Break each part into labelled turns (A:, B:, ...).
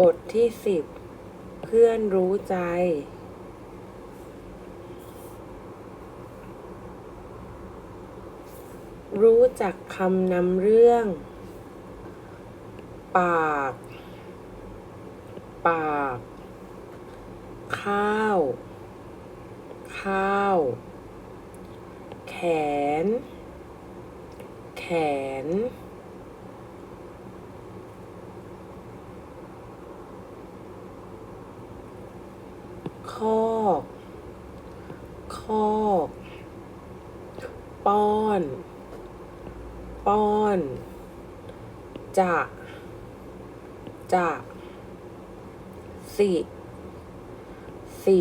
A: บทที่สิบเพื่อนรู้ใจ รู้จักคำนำเรื่อง ปาก ปาก ข้าว ข้าว แขน แขน คอกคอกป้อน ป้อน จะ จะ สิ สิ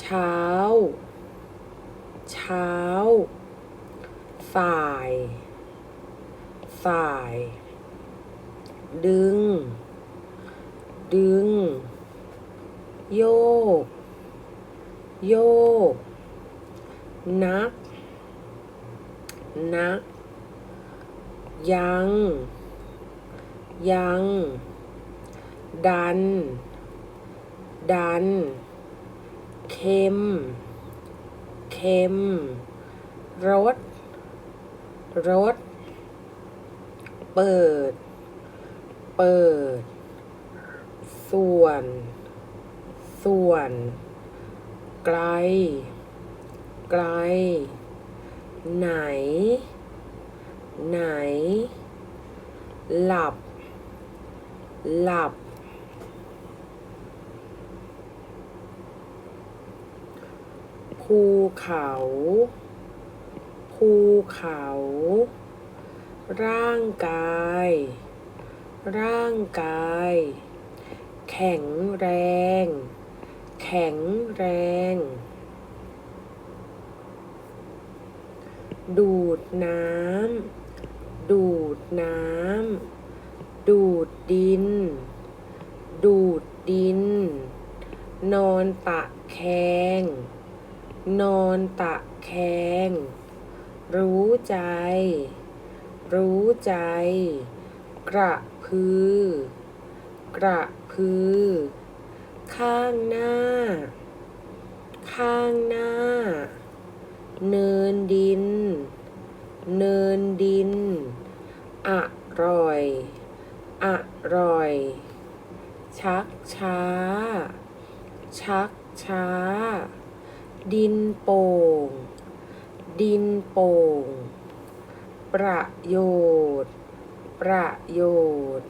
A: เช้า เช้า สาย สาย ดึง ดึง โยก โยก นัก นัก ยัง ยัง ดัน ดัน เค็ม เค็มรสรสเปิด เปิด ส่วน ส่วน ไกล ไกล ไหน ไหน หลับ หลับ ภูเขา ภูเขา ร่างกาย ร่างกาย แข็งแรง แข็งแรง ดูดน้ำ ดูดน้ำ ดูดดิน ดูดดิน นอนตะแคง นอนตะแคง รู้ใจ รู้ใจ กระพือ กระพือ ข้างหน้า ข้างหน้า เนินดิน เนินดิน อร่อย อร่อย ชักช้า ชักช้า ดินโป่ง ดินโป่ง ประโยชน์ ประโยชน์